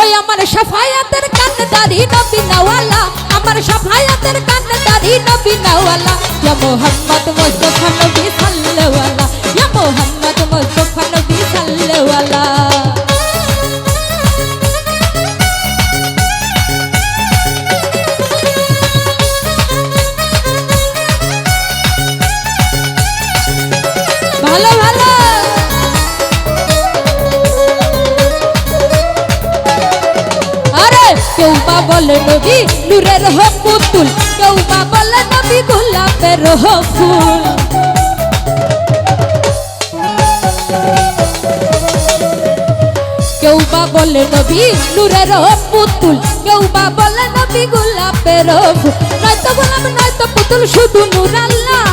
ওই আমার সাফায়াতের কান্দারি নবী আমার সাফায়াতের কান্দারি নবী নওয়ালা মোহাম্মদ মুস্তাফা নবী সাল্লাল্লাহু ইয়া মোহাম্মদ মুস্তাফা নবী সাল্লাল্লাহু ভালো ভালো। কেউ বা বলে নবী, নূরের হো পুতুল কেউ বা বলে নবী, গোলাপের হো ফুল কেউ বা বলে নবী, নূরের পুতুল কেউ বা বলে নবী, গোলাপের নয়তো গোলাপ, নয়তো পুতুল, শুধু নূর আল্লাহ।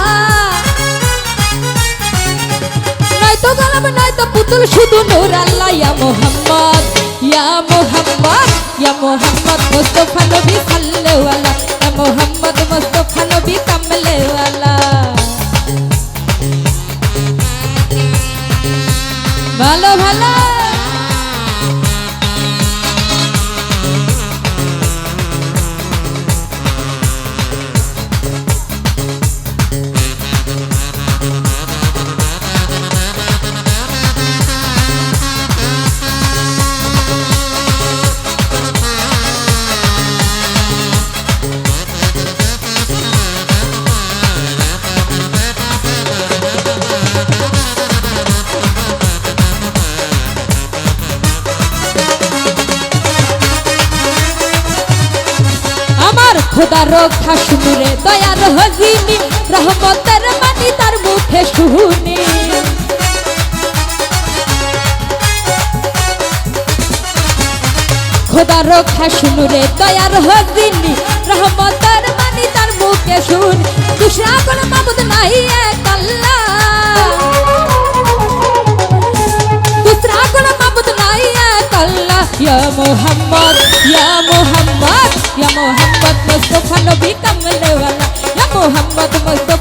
নয়তো গোলাপ, নয়তো পুতুল, শুধু নূর আল্লাহ। ইয়া মোহাম্মদ ইয়া মোহাম্মদ। ইয়া মোহাম্মদ মোস্তফা নবী সাল্লেওয়ালা ইয়া মোহাম্মদ মোস্তফা নবী কামলেওয়ালা। ভালো ভালো। খোদা রক্ষা শুনে দয়ার হজিনি, রহমতের মানি তার মুখে শুনি। খোদা রক্ষা শুনুরে দয়ার হজিনি, রহমতের মানি তার মুখে শুন। দুসরা কোনো মাবুদ নাই এক আল্লাহ। দুসরা কোনো মাবুদ নাই এক আল্লাহ। ইয়া মুহাম্মদ ইয়া Muhammad. Ya Muhammad Mustafa Nabi Kamalewala Ya Muhammad Mustafa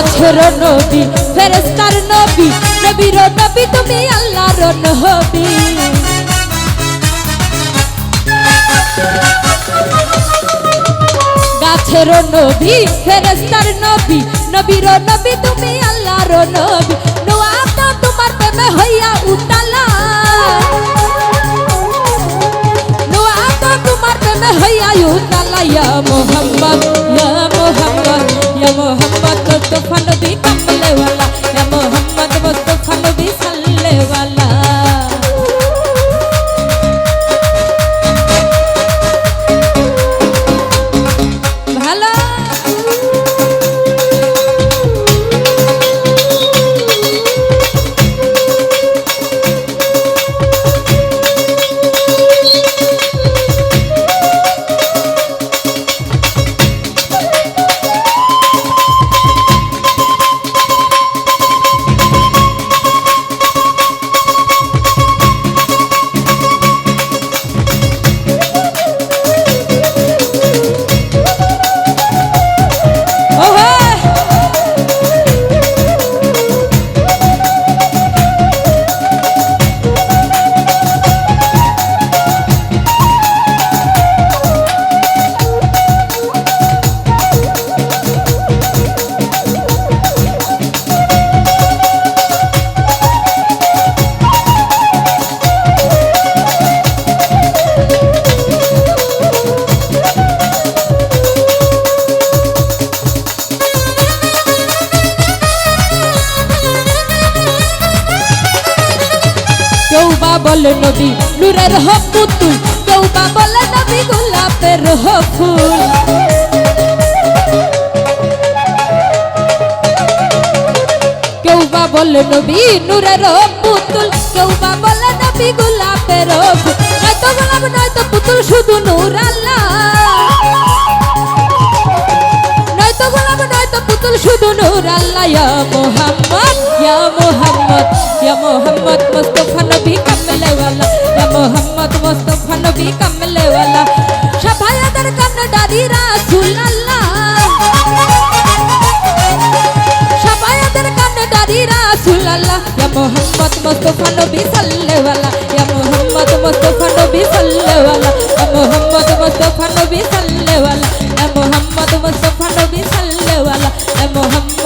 গাছের নবী ফেরেস্তার নবী, নবীর নবী তুমি আল্লাহর নবী। গাছের নবী ফেরেস্তার নবী, নবীর নবী তুমি আল্লাহর নবী। নোয়া তো তোমার প্রেমে হইয়া উতালা নোয়া তো তোমার প্রেমে হইয়া উতালাইয়া মোহাম্মদ। মোহাম্মদ মুস্তাফা বলে নবী নূরের হক পুতুল কেউ বা বলে নবী গোলাপের হক ফুল। কেউ বা বলে নবী, নূরের হক পুতুল কেউ বা বলে নবী গোলাপের হক নয়তো গোলাপ, নয়তো পুতুল, শুধু নূর আল্লাহ। নয়তো গোলাপ, নয়তো পুতুল, শুধু নূর আল্লাহ। ইয়া মোহাম্মদ ইয়া মোহাম্মদ ইয়া মোহাম্মদ মস্ত মোহাম্মদ মুস্তাফা নবী আলাইহি ইয়া মোহাম্মদ মুস্তাফা নবী আলাইহি ইয়া মোহাম্মদ মুস্তাফা নবী আলাইহি ইয়া মোহাম্মদ মুস্তাফা নবী আলাইহি ইয়া মোহাম্মদ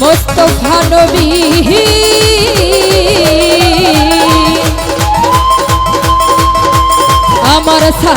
মুস্তাফা নবী আমার সা